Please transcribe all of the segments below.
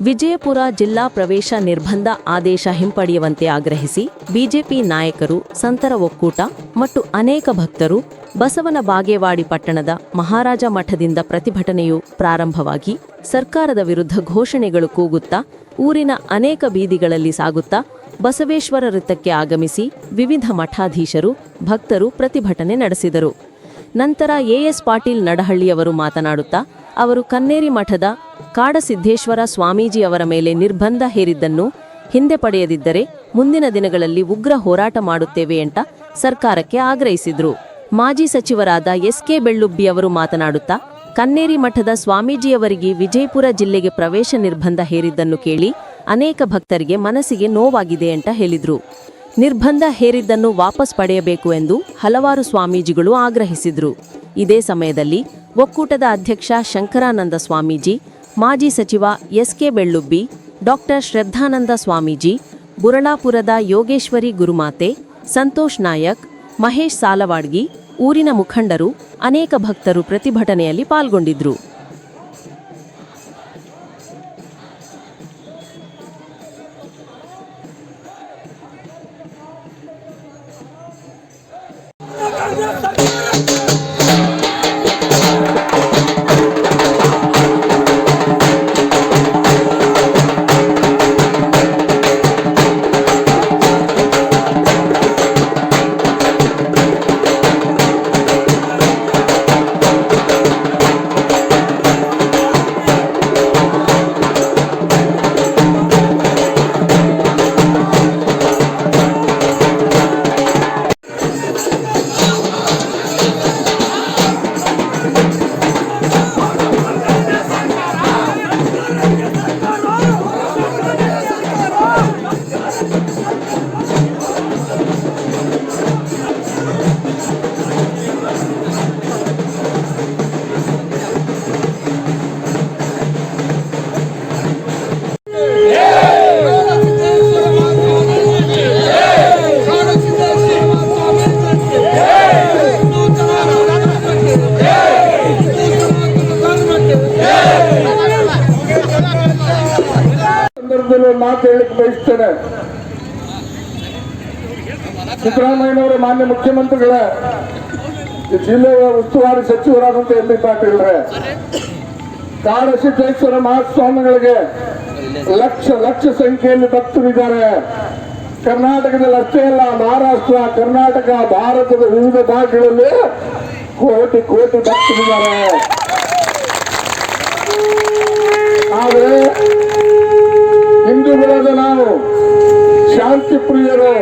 ವಿಜಯಪುರ ಜಿಲ್ಲಾ ಪ್ರವೇಶ ನಿರ್ಬಂಧ ಆದೇಶ ಹಿಂಪಡೆಯುವಂತೆ ಆಗ್ರಹಿಸಿ ಬಿಜೆಪಿ ನಾಯಕರು ಸಂತರ ಒಕ್ಕೂಟ ಮತ್ತು ಅನೇಕ ಭಕ್ತರು ಬಸವನ ಬಾಗೇವಾಡಿ ಪಟ್ಟಣದ ಮಹಾರಾಜ ಮಠದಿಂದ ಪ್ರತಿಭಟನೆಯು ಪ್ರಾರಂಭವಾಗಿ ಸರ್ಕಾರದ ವಿರುದ್ಧ ಘೋಷಣೆಗಳು ಕೂಗುತ್ತಾ, ಊರಿನ ಅನೇಕ ಬೀದಿಗಳಲ್ಲಿ ಸಾಗುತ್ತಾ, ಬಸವೇಶ್ವರ ವೃತ್ತಕ್ಕೆ ಆಗಮಿಸಿ ವಿವಿಧ ಮಠಾಧೀಶರು, ಭಕ್ತರು ಪ್ರತಿಭಟನೆ ನಡೆಸಿದರು. ನಂತರ ಎಎಸ್ ಪಾಟೀಲ್ ನಡಹಳ್ಳಿಯವರು ಮಾತನಾಡುತ್ತಾ ಅವರು ಕನ್ನೇರಿ ಮಠದ ಕಾಡಸಿದ್ದೇಶ್ವರ ಸ್ವಾಮೀಜಿ ಅವರ ಮೇಲೆ ನಿರ್ಬಂಧ ಹೇರಿದ್ದನ್ನು ಹಿಂದೆ ಪಡೆಯದಿದ್ದರೆ ಮುಂದಿನ ದಿನಗಳಲ್ಲಿ ಉಗ್ರ ಹೋರಾಟ ಮಾಡುತ್ತೇವೆ ಅಂತ ಸರ್ಕಾರಕ್ಕೆ ಆಗ್ರಹಿಸಿದ್ರು. ಮಾಜಿ ಸಚಿವರಾದ ಎಸ್ಕೆ ಬೆಳ್ಳುಬ್ಬಿ ಅವರು ಮಾತನಾಡುತ್ತಾ, ಕನ್ನೇರಿ ಮಠದ ಸ್ವಾಮೀಜಿಯವರಿಗೆ ವಿಜಯಪುರ ಜಿಲ್ಲೆಗೆ ಪ್ರವೇಶ ನಿರ್ಬಂಧ ಹೇರಿದ್ದನ್ನು ಕೇಳಿ ಅನೇಕ ಭಕ್ತರಿಗೆ ಮನಸ್ಸಿಗೆ ನೋವಾಗಿದೆ ಅಂತ ಹೇಳಿದ್ರು. ನಿರ್ಬಂಧ ಹೇರಿದ್ದನ್ನು ವಾಪಸ್ ಪಡೆಯಬೇಕು ಎಂದು ಹಲವಾರು ಸ್ವಾಮೀಜಿಗಳು ಆಗ್ರಹಿಸಿದ್ರು. ಇದೇ ಸಮಯದಲ್ಲಿ ಒಕ್ಕೂಟದ ಅಧ್ಯಕ್ಷ ಶಂಕರಾನಂದ ಸ್ವಾಮೀಜಿ, ಮಾಜಿ ಸಚಿವ S K Bellubbi, doctor Shraddhananda Swamiji, ಬುರಳಾಪುರದ Yogeshwari ಗುರುಮಾತೆ, ಸಂತೋಷ್ ನಾಯಕ್, ಮಹೇಶ್ ಸಾಲವಾಡ್ಗಿ, ಊರಿನ ಮುಖಂಡರು, ಅನೇಕ ಭಕ್ತರು ಪ್ರತಿಭಟನೆಯಲ್ಲಿ ಪಾಲ್ಗೊಂಡಿದ್ರು. ಬಯಸ್ತೇನೆ ಸಿದ್ದರಾಮಯ್ಯನವರ ಮಾನ್ಯ ಮುಖ್ಯಮಂತ್ರಿಗಳ ಜಿಲ್ಲೆಯ ಉಸ್ತುವಾರಿ ಸಚಿವರಾದಂತ ಎಂ ಬಿ ಪಾಟೀಲ್ರೆ ಕಾಡಸಿದ್ದೇಶ್ವರ ಮಹಾಸ್ವಾಮಿಗಳಿಗೆ ಲಕ್ಷ ಲಕ್ಷ ಸಂಖ್ಯೆಯಲ್ಲಿ ಭಕ್ತರಿದ್ದಾರೆ ಕರ್ನಾಟಕದಲ್ಲಿ ಅಷ್ಟೇ ಅಲ್ಲ, ಮಹಾರಾಷ್ಟ್ರ, ಕರ್ನಾಟಕ, ಭಾರತದ ವಿವಿಧ ಭಾಗಗಳಲ್ಲಿ ಕೋಟಿ ಕೋಟಿ ಭಕ್ತರಿದ್ದಾರೆ ಆದರೆ ಹಿಂದೂಗಳಾದ ನಾವು ಶಾಂತಿ ಪ್ರಿಯರು,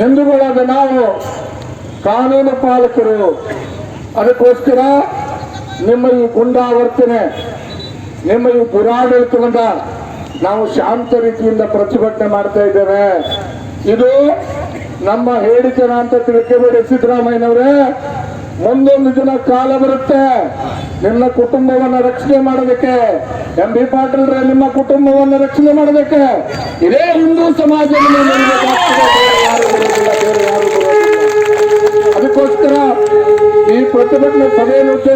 ಹಿಂದೂಗಳಾದ ನಾವು ಕಾನೂನು ಪಾಲಕರು. ಅದಕ್ಕೋಸ್ಕರ ನಿಮ್ಮ ಈ ಗುಂಡಾವರ್ತನೆ, ನಿಮ್ಮ ಈ ದುರಾಡಳಿತವನ್ನ ನಾವು ಶಾಂತ ರೀತಿಯಿಂದ ಪ್ರತಿಭಟನೆ ಮಾಡ್ತಾ ಇದ್ದೇವೆ. ಇದು ನಮ್ಮ ಹೇಳಿಕೆನ ಅಂತ ತಿಳ್ಕೋಬೇಡಿ ಸಿದ್ದರಾಮಯ್ಯನವರೇ. ಮುಂದೊಂದು ದಿನ ಕಾಲ ಬರುತ್ತೆ. ನಿಮ್ಮ ಕುಟುಂಬವನ್ನ ರಕ್ಷಣೆ ಮಾಡೋದಕ್ಕೆ ಎಂ ಬಿ ಪಾಟೀಲ್ ನಿಮ್ಮ ಕುಟುಂಬವನ್ನ ರಕ್ಷಣೆ ಮಾಡೋದಕ್ಕೆ ಇದೇ ಹಿಂದೂ ಸಮಾಜ ಅದಕ್ಕೋಸ್ಕರ ಈ ಪ್ರತಿಭಟನೆ ಸಭೆಯನ್ನು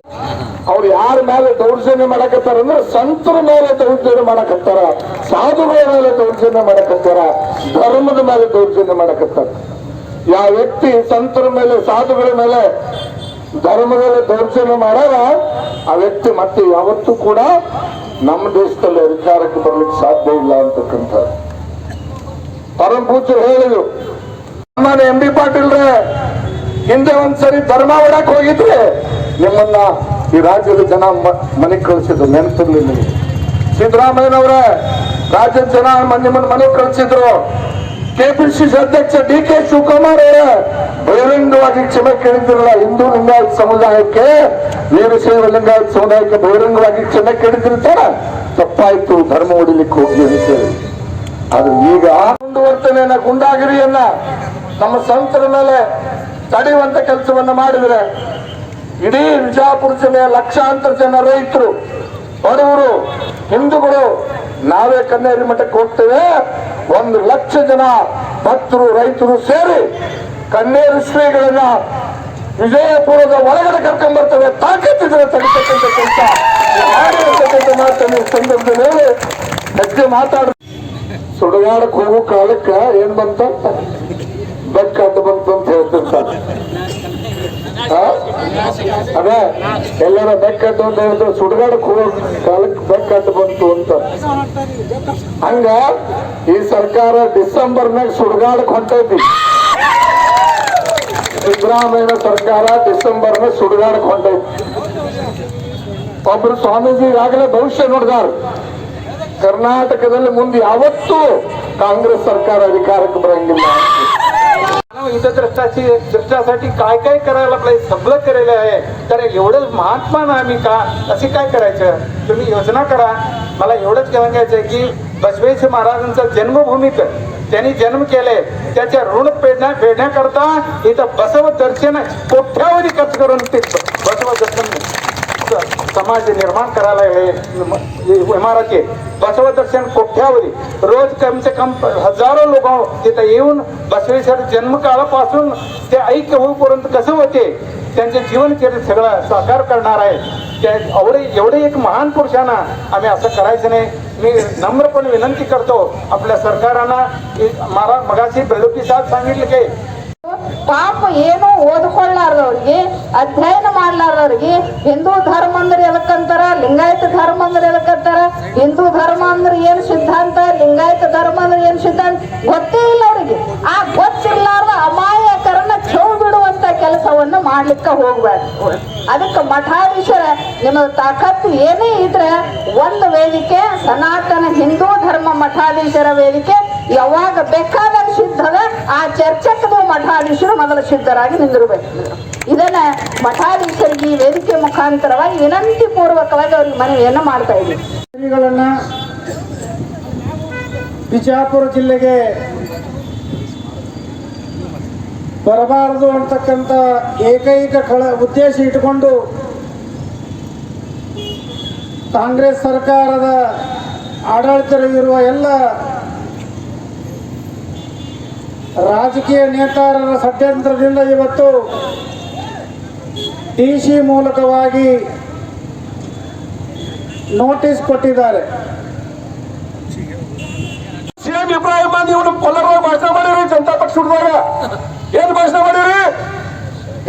ಅವ್ರು ಯಾರ ಮೇಲೆ ದೌರ್ಜನ್ಯ ಮಾಡಕತ್ತಾರ ಅಂದ್ರೆ ಸಂತರ ಮೇಲೆ ದೌರ್ಜನ್ಯ ಮಾಡಕತ್ತಾರ ಸಾಧುಗಳ ಮೇಲೆ ದೌರ್ಜನ್ಯ ಮಾಡಕತ್ತಾರ, ಧರ್ಮದ ಮೇಲೆ ದೌರ್ಜನ್ಯ ಮಾಡಕತ್ತಾರ. ಯಾವ ವ್ಯಕ್ತಿ ಸಂತರ ಮೇಲೆ, ಸಾಧುಗಳ ಮೇಲೆ ಧರ್ಮದಲ್ಲಿ ದೌರ್ಜನ್ಯ ಮಾಡಾರ ಆ ವ್ಯಕ್ತಿ ಮತ್ತೆ ಯಾವತ್ತೂ ಕೂಡ ನಮ್ಮ ದೇಶದಲ್ಲಿ ಅಧಿಕಾರಕ್ಕೆ ಬರ್ಲಿಕ್ಕೆ ಸಾಧ್ಯ ಇಲ್ಲ ಅಂತಕ್ಕಂಥ ಪರಮ ಪೂಜ್ಯರು ಹೇಳಿದ್ರು ನಾನು ಎಂ ಬಿ ಪಾಟೀಲ್ರೆ ಹಿಂದೆ ಒಂದ್ಸರಿ ಧರ್ಮ ಹೊಡಕ್ ಹೋಗಿದ್ರೆ ನಿಮ್ಮನ್ನ ಈ ರಾಜ್ಯದ ಜನ ಮನೆ ಕಳಿಸಿದ್ರು, ನೆನಪಿರ್ಲಿಲ್ಲ ಸಿದ್ದರಾಮಯ್ಯನವರೇ ರಾಜ್ಯದ ಜನ ನಿಮ್ಮನ್ನ ಮನೆ ಕಳಿಸಿದ್ರು. ಕೆಪಿಸಿಸಿ ಅಧ್ಯಕ್ಷ ಡಿ ಕೆ ಶಿವಕುಮಾರ್ ಬಹಿರಂಗವಾಗಿ ಕ್ಷಮೆ ಕೇಳಿದ್ರಲ್ಲ ಹಿಂದೂ ಲಿಂಗಾಯತ ಸಮುದಾಯಕ್ಕೆ ವೀರಶೈವ ಲಿಂಗಾಯತ ಸಮುದಾಯಕ್ಕೆ ಬಹಿರಂಗವಾಗಿ ಕ್ಷಮೆ ಕೇಳಿದಿರ್ತಾರ ತಪ್ಪಾಯ್ತು, ಧರ್ಮ ಹೊಡಿಲಿಕ್ಕೆ ಹೋಗಿ ಅಂತ ಹೇಳಿ. ಅದು ಈಗ ಮುಂದುವರ್ತನೆಯನ್ನ ಗುಂಡಾಗಿರಿಯನ್ನ ನಮ್ಮ ಸಂತರ ಮೇಲೆ ತಡೆಯುವಂತ ಕೆಲಸವನ್ನ ಮಾಡಿದ್ರೆ, ಇಡೀ ವಿಜಾಪುರ ಜಿಲ್ಲೆಯ ಲಕ್ಷಾಂತರ ಜನ ರೈತರು, ಬಡವರು, ಹಿಂದೂಗಳು ನಾವೇ ಕನ್ನೇರಿ ಮಠಕ್ಕೆ ಹೋಗ್ತೇವೆ. ಒಂದು ಲಕ್ಷ ಜನ ಭಕ್ತರು, ರೈತರು ಸೇರಿ ಕನ್ನೇರು ಶ್ರೀಗಳನ್ನ ವಿಜಯಪುರದ ಒಳಗಡೆ ಕರ್ಕೊಂಡ್ ಬರ್ತವೆ ತಾಕತ್ತಿದ್ರೆ ತಡಿತಕ್ಕಂಥ ಕೆಲಸ. ಮಾಡಿರ್ತಕ್ಕಂಥ ಮಾತನ್ನು ಸಂದರ್ಭದಲ್ಲಿ ಬಗ್ಗೆ ಮಾತಾಡ ಸುಡಗಾಡಕ್ಕೆ ಹೋಗೋ ಕಾಲಕ್ಕ, ಏನ್ ಬಂತ? ಬೆಕ್ಕ ಅಂತ ಬಂತು ಅಂತ ಹೇಳ್ತಿರ್ತಾರೆ? ಅದೇ, ಎಲ್ಲರ ಬೆಕ್ಕಟ್ಟು ಅಂತ ಹೇಳಿದ್ರೆ ಸುಡಗಾಡಕ್ಕೆ ಹೋಗೋ ಕಾಲಕ್ಕೆ ಬೆಕ್ಕಟ್ಟು ಬಂತು ಅಂತ. ಹಂಗ ಈ ಸರ್ಕಾರ ಡಿಸೆಂಬರ್ನಾಗ ಸುಡಗಾಡಕ್ಕೆ ಹೊಂಟೈತಿ. ಸಿದ್ದರಾಮಯ್ಯ ಸರ್ಕಾರ ಡಿಸೆಂಬರ್ ನ ಸುಡುಗಾಡು ಕೊಂಡೈತಿ ಒಬ್ರು ಸ್ವಾಮೀಜಿ ಈಗಾಗಲೇ ಭವಿಷ್ಯ ನೋಡಿದಾರ ಕರ್ನಾಟಕದಲ್ಲಿ ಮುಂದೆ ಯಾವತ್ತೂ ಕಾಂಗ್ರೆಸ್ सरकार अधिकारಕ್ಕೆ ಬರಂಗಿಲ್ಲ ನಾವು युद्ध दृष्टाची दृष्टासाठी काय काय करायला पाहिजे सगळं केलेलं आहे तर एवढं महात्मा नाही का? असे काय करायचं? तुम्ही योजना करा. मला एवढंच सांगायचं आहे की बसवेश महाराजांचा जन्मभूमीत त्यांनी जन्म केले त्याच्या ऋण पेडण्या फेडण्याकरता इथं बसव दर्शन कोठ्यावरी खर्च करून ते बसव दर्शन समाज निर्माण करायला हे इमारती बसव दर्शन कोठ्यावरी? रोज कम से कम हजारो लोक तिथं येऊन बसवेश्वर जन्मकाळापासून ते ऐक्य होईपर्यंत कसं होते? त्यांचे जीवनचरित्र सगळं साकार करणार आहे. त्या एवढे एवढे एक महान पुरुषांना आम्ही असं करायचं नाही. मी नम्रपणे विनंती करतो आपल्या सरकारांना की मला मगाशी बेलुकी साहेब सांगितलं की ಪಾಪ ಏನು ಓದ್ಕೊಳ್ಳಾರ್ದವ್ರಿಗೆ ಅಧ್ಯಯನ ಮಾಡ್ಲಾರ್ದವ್ರಿಗೆ ಹಿಂದೂ ಧರ್ಮ ಅಂದ್ರೆ ಎದಕ್ಕಂತಾರ ಲಿಂಗಾಯತ ಧರ್ಮ ಅಂದ್ರೆ ಎದಕ್ಕಂತಾರ ಹಿಂದೂ ಧರ್ಮ ಅಂದ್ರೆ ಏನ್ ಸಿದ್ಧಾಂತ ಲಿಂಗಾಯತ ಧರ್ಮ ಅಂದ್ರೆ ಏನ್ ಸಿದ್ಧಾಂತ ಗೊತ್ತೇ ಇಲ್ಲ ಅವ್ರಿಗೆ ಆ ಗೊತ್ತಿರ್ಲಾರ್ದ ಅಮಾಯಕರನ್ನ ಚೆವು ಬಿಡುವಂತ ಕೆಲಸವನ್ನು ಮಾಡ್ಲಿಕ್ಕೆ ಹೋಗ್ಬಾರ್ದು ಅದಕ್ಕೆ ಮಠಾಧೀಶರ ನಿಮ್ಮ ತಾಕತ್ತು ಏನೇ ಇದ್ರೆ ಒಂದು ವೇದಿಕೆ, ಸನಾತನ ಹಿಂದೂ ಧರ್ಮ ಮಠಾಧೀಶರ ವೇದಿಕೆ, ಯಾವಾಗ ಬೇಕಾದಾಗ ಸಿದ್ಧದ ಆ ಚರ್ಚಕ್ಕೂ ಮಠಾಧೀಶರು ಮೊದಲು ಸಿದ್ಧರಾಗಿ ನಿಂದಿರಬೇಕು. ಇದನ್ನ ಮಠಾಧೀಶರಿಗೆ ಈ ವೇದಿಕೆ ಮುಖಾಂತರವಾಗಿ ವಿನಂತಿ ಪೂರ್ವಕವಾಗಿ ಅವ್ರಿಗೆ ಮನವಿಯನ್ನು ಮಾಡ್ತಾ ಇದ್ದೀವಿ. ಬಿಜಾಪುರ ಜಿಲ್ಲೆಗೆ ಬರಬಾರದು ಅಂತಕ್ಕಂಥ ಏಕೈಕ ಕಳ ಉದ್ದೇಶ ಇಟ್ಟುಕೊಂಡು ಕಾಂಗ್ರೆಸ್ ಸರ್ಕಾರದ ಆಡಳಿತವಿರುವ ಎಲ್ಲ ರಾಜಕೀಯ ನೇತಾರರ ಷಡ್ಯಂತ್ರದಿಂದ ಇವತ್ತು ಡಿ ಸಿ ಮೂಲಕವಾಗಿ ನೋಟಿಸ್ ಕೊಟ್ಟಿದ್ದಾರೆ. ಸಿಎಂ ಇಬ್ರಾಹಿಂ ನೀವು ಕೊಲ್ಲರ ಭಾಷಣ ಮಾಡಿರಿ ಜನತಾ ಪಕ್ಷ ಏನ್ ಭಾಷಣ ಮಾಡಿರಿ?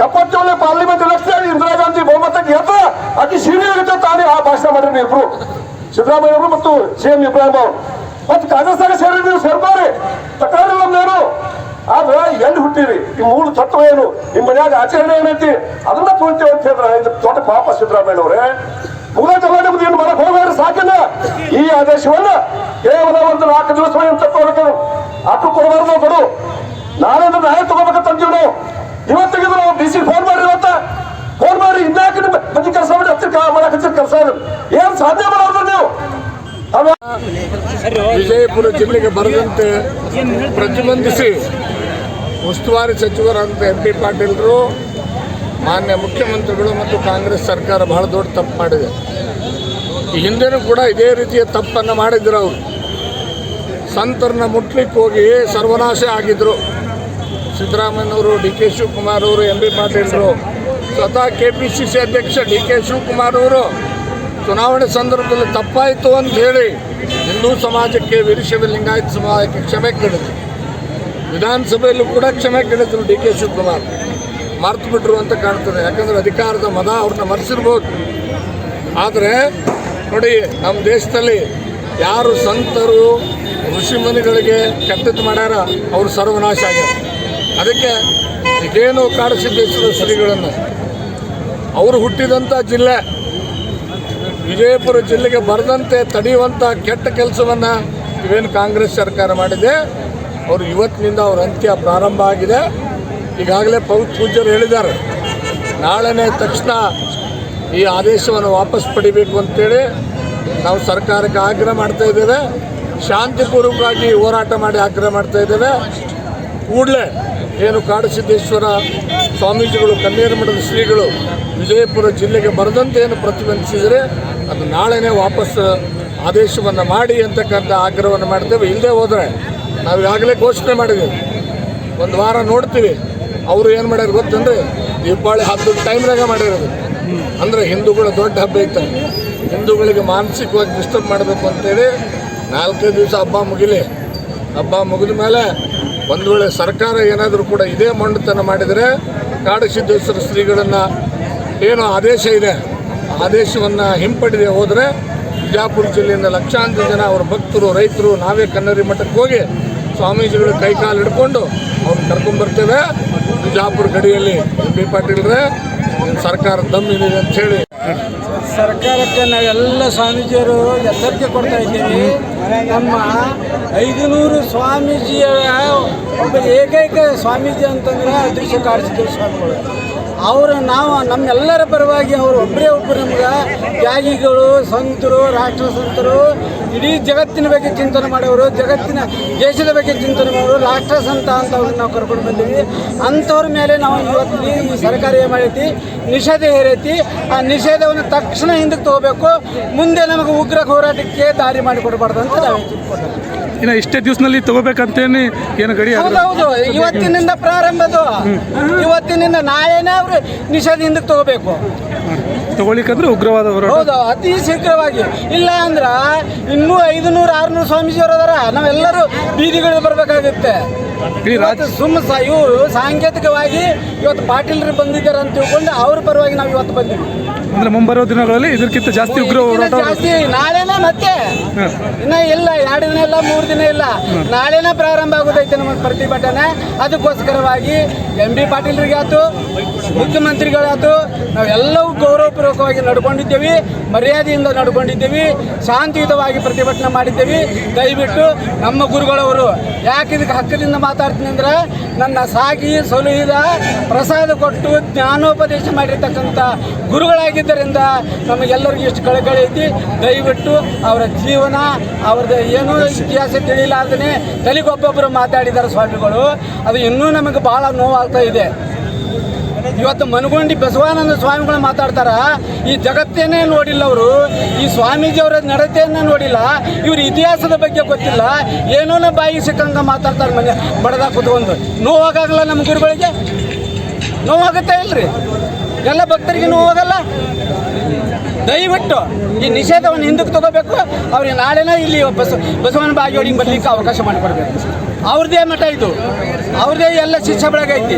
ಎಪ್ಪತ್ತೇಳನೇ ಪಾರ್ಲಿಮೆಂಟ್ ಎಲೆಕ್ಷನ್ ಇಂದಿರಾ ಗಾಂಧಿ ಬಹುಮತ ಗೆದ್ದ ಅತಿ ಸೀನಿಯರ್ ತಾನೇ ಆ ಭಾಷಣ ಮಾಡಿರಿ ಇಬ್ರು. ಸಿದ್ದರಾಮಯ್ಯ ಅವರು ಮತ್ತು ಸಿಎಂ ಇಬ್ರಾಹಿಂ ಅವರು. ಮತ್ತೆ ಕಾಂಗ್ರೆಸ್ನಾಗ ಸೇರಿ ನೀವು ಸೇರ್ಬಾರಿ ತಕರಾರಿಲ್ಲ ನೀರು ಆದ್ರೆ ಎಲ್ಲಿ ಹುಟ್ಟಿರಿ? ಈ ಮೂಲ ತತ್ವ ಏನು? ನಿಮ್ಮ ಮನ್ಯಾಗ ಆಚರಣೆ ಏನೈತಿ? ಅದನ್ನ ತೋಳ್ತೇವೆ ಅಂತ ಹೇಳಿದ್ರೆ ಇದು ದೊಡ್ಡ ಪಾಪ ಸಿದ್ದರಾಮಯ್ಯ ಅವರೇ. ಮುಗಿದಲ್ಲ ನಿಮ್ದು ಏನು ಮಾಡಕ್ ಹೋಗ್ಬೇಡ್ರಿ, ಸಾಕಿಲ್ಲ. ಈ ಆದೇಶವನ್ನ ಕೇವಲ ಒಂದು ನಾಲ್ಕು ದಿವಸ ತಕ್ಕೋಬೇಕು ಅಷ್ಟು ಕೊಡಬಾರ್ದು, ಕೊಡು. ನಾಳೆ ನಾಳೆ ತಗೋಬೇಕಂತ ನಾವು ಇವತ್ತಿಗೆ ನಾವು ಡಿ ಸಿ ಫೋನ್ ಇವತ್ತ ಫೋನ್ ಮಾಡಿ ಇನ್ನಾಕ ಮಂದಿ ಕೆಲಸ ಮಾಡಿ ಹತ್ತಿರ ಮಾಡಕ್ ಹಚ್ಚಿರ ಕೆಲಸ ಏನ್ ಸಾಧ್ಯ ಮಾಡೋದು ನೀವು? ವಿಜಯಪುರ ಜಿಲ್ಲೆಗೆ ಬರದಂತೆ ಪ್ರತಿಬಂಧಿಸಿ ಉಸ್ತುವಾರಿ ಸಚಿವರಾದಂಥ ಎಂ ಪಿ ಪಾಟೀಲರು, ಮಾನ್ಯ ಮುಖ್ಯಮಂತ್ರಿಗಳು ಮತ್ತು ಕಾಂಗ್ರೆಸ್ ಸರ್ಕಾರ ಬಹಳ ದೊಡ್ಡ ತಪ್ಪು ಮಾಡಿದೆ. ಹಿಂದೆನೂ ಕೂಡ ಇದೇ ರೀತಿಯ ತಪ್ಪನ್ನು ಮಾಡಿದ್ರು ಅವರು. ಸಂತರನ್ನ ಮುಟ್ಲಿಕ್ಕೆ ಹೋಗಿ ಸರ್ವನಾಶ ಆಗಿದ್ರು. ಸಿದ್ದರಾಮಯ್ಯನವರು, ಡಿ ಕೆ ಶಿವಕುಮಾರ್ ಅವರು ಎಂ ಬಿ ಪಾಟೀಲರು, ಸ್ವತಃ ಕೆ ಪಿ ಸಿ ಸಿ ಅಧ್ಯಕ್ಷ ಡಿ ಕೆ ಶಿವಕುಮಾರ್ ಅವರು ಚುನಾವಣೆ ಸಂದರ್ಭದಲ್ಲಿ ತಪ್ಪಾಯಿತು ಅಂತ ಹೇಳಿ ಹಿಂದೂ ಸಮಾಜಕ್ಕೆ ವೀರಶೈವ ಲಿಂಗಾಯತ ಸಮಾಜಕ್ಕೆ ಕ್ಷಮೆ ಕೇಳಿದ್ರು. ವಿಧಾನಸಭೆಯಲ್ಲೂ ಕೂಡ ಕ್ಷಮೆ ಕೇಳಿದ್ರು ಡಿ ಕೆ ಶಿವಕುಮಾರ್. ಮರ್ತು ಬಿಟ್ಟರು ಅಂತ ಕಾಣ್ತದೆ. ಯಾಕಂದ್ರೆ ಅಧಿಕಾರದ ಮದ ಅವ್ರನ್ನ ಮರೆಸಿರ್ಬೋದು. ಆದರೆ ನೋಡಿ, ನಮ್ಮ ದೇಶದಲ್ಲಿ ಯಾರು ಸಂತರು ಋಷಿಮುನಿಗಳಿಗೆ ಕೆಟ್ಟದ್ದು ಮಾಡ್ಯಾರ, ಅವರು ಸರ್ವನಾಶ ಆಗ್ಯಾರ. ಅದಕ್ಕೆ ಇದೇನು ಕಾಡಸಿದ್ದೇಶ್ವರ ಶ್ರೀಗಳನ್ನು. ಅವರು ಹುಟ್ಟಿದಂಥ ಜಿಲ್ಲೆ, ವಿಜಯಪುರ ಜಿಲ್ಲೆಗೆ ಬರದಂತೆ ತಡೆಯುವಂಥ ಕೆಟ್ಟ ಕೆಲಸವನ್ನು ಇವೇನು ಕಾಂಗ್ರೆಸ್ ಸರ್ಕಾರ ಮಾಡಿದೆ. ಅವರು ಇವತ್ತಿನಿಂದ ಅವ್ರ ಅಂತ್ಯ ಪ್ರಾರಂಭ ಆಗಿದೆ. ಈಗಾಗಲೇ ಪವಿತ್ ಪೂಜ್ಯರು ಹೇಳಿದ್ದಾರೆ, ನಾಳೆನೇ ತಕ್ಷಣ ಈ ಆದೇಶವನ್ನು ವಾಪಸ್ ಪಡಿಬೇಕು ಅಂತೇಳಿ ನಾವು ಸರ್ಕಾರಕ್ಕೆ ಆಗ್ರಹ ಮಾಡ್ತಾ ಇದ್ದೇವೆ. ಶಾಂತಿಪೂರ್ವಕವಾಗಿ ಹೋರಾಟ ಮಾಡಿ ಆಗ್ರಹ ಮಾಡ್ತಾ ಇದ್ದೇವೆ. ಕೂಡಲೇ ಏನು ಕಾಡಸಿದ್ದೇಶ್ವರ ಸ್ವಾಮೀಜಿಗಳು ಕನ್ನೇರು ಮಠದ ಶ್ರೀಗಳು ವಿಜಯಪುರ ಜಿಲ್ಲೆಗೆ ಬರದಂತೆ ಏನು ಪ್ರತಿಬಂಧಿಸಿದರೆ ಅದು ನಾಳೆನೇ ವಾಪಸ್ ಆದೇಶವನ್ನು ಮಾಡಿ ಅಂತಕ್ಕಂಥ ಆಗ್ರಹವನ್ನು ಮಾಡ್ತೇವೆ. ಇಲ್ಲದೆ ಹೋದರೆ ನಾವು ಈಗಾಗಲೇ ಘೋಷಣೆ ಮಾಡಿದ್ದೀವಿ. ಒಂದು ವಾರ ನೋಡ್ತೀವಿ. ಅವರು ಏನು ಮಾಡ್ಯಾರ ಗೊತ್ತಂದ್ರೆ ದೀಪಾವಳಿ ಹಬ್ಬದ ಟೈಮ್ನಾಗ ಮಾಡಿರೋದು. ಅಂದರೆ ಹಿಂದೂಗಳ ದೊಡ್ಡ ಹಬ್ಬ ಇತ್ತು ಹಿಂದೂಗಳಿಗೆ ಮಾನಸಿಕವಾಗಿ ಡಿಸ್ಟರ್ಬ್ ಮಾಡಬೇಕು ಅಂತೇಳಿ ನಾಲ್ಕೈದು ದಿವಸ ಹಬ್ಬ ಮುಗಿಲಿ. ಹಬ್ಬ ಮುಗಿದ ಮೇಲೆ ಒಂದು ವೇಳೆ ಸರ್ಕಾರ ಏನಾದರೂ ಕೂಡ ಇದೇ ಮಂಡತನ ಮಾಡಿದರೆ ಕಾಡಸಿದ್ದೇಶ್ವರ ಶ್ರೀಗಳನ್ನು ಏನು ಆದೇಶ ಇದೆ. ಆದೇಶವನ್ನು ಹಿಂಪಡೆದೇ ಹೋದರೆ ಬಿಜಾಪುರ ಜಿಲ್ಲೆಯಿಂದ ಲಕ್ಷಾಂತರ ಜನ ಅವರ ಭಕ್ತರು, ರೈತರು ನಾವೇ ಕನ್ನರಿ ಮಠಕ್ಕೆ ಹೋಗಿ ಸ್ವಾಮೀಜಿಗಳು ಕೈಕಾಲು ಹಿಡ್ಕೊಂಡು ಅವ್ರನ್ನ ಕರ್ಕೊಂಡ್ಬರ್ತೇವೆ ಬಿಜಾಪುರ ಗಡಿಯಲ್ಲಿ ಎಂ ಬಿ ಪಾಟೀಲ್ರೆ ಸರ್ಕಾರ ದಮ್ಮಿನಿದೆ ಅಂತ ಹೇಳಿ. ಸರ್ಕಾರಕ್ಕೆ ನಾವೆಲ್ಲ ಸ್ವಾಮೀಜಿಯರು ಎಚ್ಚರಿಕೆ ಕೊಡ್ತಾ ಇದ್ದೀವಿ. ನಮ್ಮ ಐದುನೂರು ಸ್ವಾಮೀಜಿಯ ಒಬ್ಬ ಏಕೈಕ ಸ್ವಾಮೀಜಿ ಅಂತಂದ್ರೆ ಅದೃಶ್ಯ ಕಾಡಿಸಿದ್ದೇವೆ ಸ್ವಾಮಿಗಳು. ಅವರು ನಾವು, ನಮ್ಮೆಲ್ಲರ ಪರವಾಗಿ ಅವರು ಒಬ್ಬರೇ ಒಬ್ಬರು ನಮ್ಗೆ ತ್ಯಾಗಿಗಳು, ಸಂತರು, ರಾಷ್ಟ್ರ ಸಂತರು, ಇಡೀ ಜಗತ್ತಿನ ಬಗ್ಗೆ ಚಿಂತನೆ ಮಾಡೋರು, ಜಗತ್ತಿನ, ದೇಶದ ಬಗ್ಗೆ ಚಿಂತನೆ ಮಾಡೋರು, ರಾಷ್ಟ್ರ ಸಂತ ಅಂತ ಅವ್ರನ್ನ ನಾವು ಕರ್ಕೊಂಡು ಬಂದೀವಿ. ಅಂಥವ್ರ ಮೇಲೆ ನಾವು ಇವತ್ತು ಈ ಸರ್ಕಾರ ಏನು ಮಾಡೈತಿ? ನಿಷೇಧ ಹೇರೈತಿ. ಆ ನಿಷೇಧವನ್ನು ತಕ್ಷಣ ಹಿಂದಕ್ಕೆ ತಗೋಬೇಕು. ಮುಂದೆ ನಮಗೆ ಉಗ್ರ ಹೋರಾಟಕ್ಕೆ ದಾರಿ ಮಾಡಿಕೊಡ್ಬಾರ್ದು ಅಂತ ನಾವು ತಿಳ್ಕೊಂಡ್ವಿ. ಇನ್ನು ಇಷ್ಟೇ ದಿವಸದಲ್ಲಿ ತಗೋಬೇಕಂತೇನು ಏನು ಗಡಿ ಹೌದು ಇವತ್ತಿನಿಂದ ಪ್ರಾರಂಭದು ಇವತ್ತಿನಿಂದ ನಾಳೆನೇ ಅವರು ನಿಷೇಧ ಹಿಂದಕ್ಕೆ ತಗೋಬೇಕು. ತಗೊಳ್ಳಿಕ್ಕಂದ್ರೆ ಉಗ್ರವಾದ ಹೋರಾಟ. ಹೌದು ಅತಿ ಶೀಘ್ರವಾಗಿ. ಇಲ್ಲ ಅಂದ್ರೆ ಇನ್ನೂ ಐದುನೂರು ಆರುನೂರು ಸ್ವಾಮೀಜಿಯವರು ಅದಾರ. ನಾವೆಲ್ಲರೂ ಬೀದಿಗಳಿಗೆ ಬರಬೇಕಾಗುತ್ತೆ. ಇವತ್ತು ಸುಮ್ಮ ಇವರು ಸಾಂಕೇತಿಕವಾಗಿ ಇವತ್ತು ಪಾಟೀಲ್ರು ಬಂದಿದ್ದಾರೆ ಅಂತ ತಿಳ್ಕೊಂಡು ಅವ್ರ ಪರವಾಗಿ ನಾವು ಇವತ್ತು ಬಂದಿವಿ. ಅಂದ್ರೆ ಮುಂಬರುವ ದಿನಗಳಲ್ಲಿ ಇದಕ್ಕಿಂತ ಜಾಸ್ತಿ ಉಗ್ರ ಹೋರಾಟ ಜಾಸ್ತಿ ನಾಳೆನೇ ಮತ್ತೆ. ಇನ್ನ ಇಲ್ಲ ಎರಡು ದಿನ ಇಲ್ಲ ಮೂರು ದಿನ ಇಲ್ಲ. ನಾಳೆನೇ ಪ್ರಾರಂಭ ಆಗೋದೈತೆ ನಮ್ಮ ಪ್ರತಿಭಟನೆ. ಅದಕ್ಕೋಸ್ಕರವಾಗಿ ಎಂ ಬಿ ಪಾಟೀಲ್ರಿಗೆ ಆಯ್ತು ಮುಖ್ಯಮಂತ್ರಿಗಳಾಯ್ತು ನಾವೆಲ್ಲವೂ ಗೌರವಪೂರ್ವಕವಾಗಿ ನಡ್ಕೊಂಡಿದ್ದೇವೆ ಮರ್ಯಾದೆಯಿಂದ ನಡ್ಕೊಂಡಿದ್ದೇವೆ ಶಾಂತಿಯುತವಾಗಿ ಪ್ರತಿಭಟನೆ ಮಾಡಿದ್ದೇವೆ. ದಯವಿಟ್ಟು ನಮ್ಮ ಗುರುಗಳವರು ಯಾಕೆ ಇದಕ್ಕೆ ಹಕ್ಕದಿಂದ ಮಾತಾಡ್ತೀನಿ ಅಂದ್ರೆ ನನ್ನ ಸಾಗಿ ಸಲುಹಿದ ಪ್ರಸಾದ ಕೊಟ್ಟು ಜ್ಞಾನೋಪದೇಶ ಮಾಡಿರ್ತಕ್ಕಂಥ ಗುರುಗಳಾಗಿದ್ದರಿಂದ ನಮಗೆಲ್ಲರಿಗೂ ಇಷ್ಟು ಕಳಕಳಿ ಐತಿ. ದಯವಿಟ್ಟು ಅವರ ಜೀವನ, ಅವ್ರದ್ದು ಏನೂ ಇತಿಹಾಸ ತಿಳಿಲಾರ್ದೇ ತಲೆಗೊಬ್ಬೊಬ್ಬರು ಮಾತಾಡಿದ್ದಾರೆ ಸ್ವಾಮಿಗಳು. ಅದು ಇನ್ನೂ ನಮಗೆ ಭಾಳ ನೋವಾಗ್ತಾ ಇದೆ. ಇವತ್ತು ಮನಗೊಂಡಿ ಬಸವಾನಂದ ಸ್ವಾಮಿಗಳು ಮಾತಾಡ್ತಾರ, ಈ ಜಗತ್ತೇನೇ ನೋಡಿಲ್ಲ ಅವರು, ಈ ಸ್ವಾಮೀಜಿಯವರ ನಡತೆಯನ್ನ ನೋಡಿಲ್ಲ, ಇವ್ರ ಇತಿಹಾಸದ ಬಗ್ಗೆ ಗೊತ್ತಿಲ್ಲ ಏನೋನ ಬಾಯಿ ಸಿಕ್ಕಂಗ ಮಾತಾಡ್ತಾರೆ ಮನೆ ಬಡದಾಗ ಕುತ್ಕೊಂಡು. ನೋವಾಗಲ್ಲ ನಮ್ಮ ಗುರುಗಳಿಗೆ? ನೋವಾಗುತ್ತೆ ಇಲ್ರಿ? ಎಲ್ಲ ಭಕ್ತರಿಗೆ ಹೋಗಲ್ಲ ದಯವಿಟ್ಟು ಈ ನಿಷೇಧವನ್ನು ಹಿಂದಕ್ಕೆ ತಗೋಬೇಕು. ಅವ್ರಿಗೆ ನಾಳೆನೇ ಇಲ್ಲಿ ಬಸ, ಬಸವನ ಬಾಗಿಯೋಳಿಗೆ ಬರ್ಲಿಕ್ಕೆ ಅವಕಾಶ ಮಾಡಿಕೊಡ್ಬೇಕು. ಅವ್ರದ್ದೇ ಮಠ ಇದು. ಅವ್ರದೇ ಎಲ್ಲ ಶಿಕ್ಷೆ ಬೆಳಗೈತಿ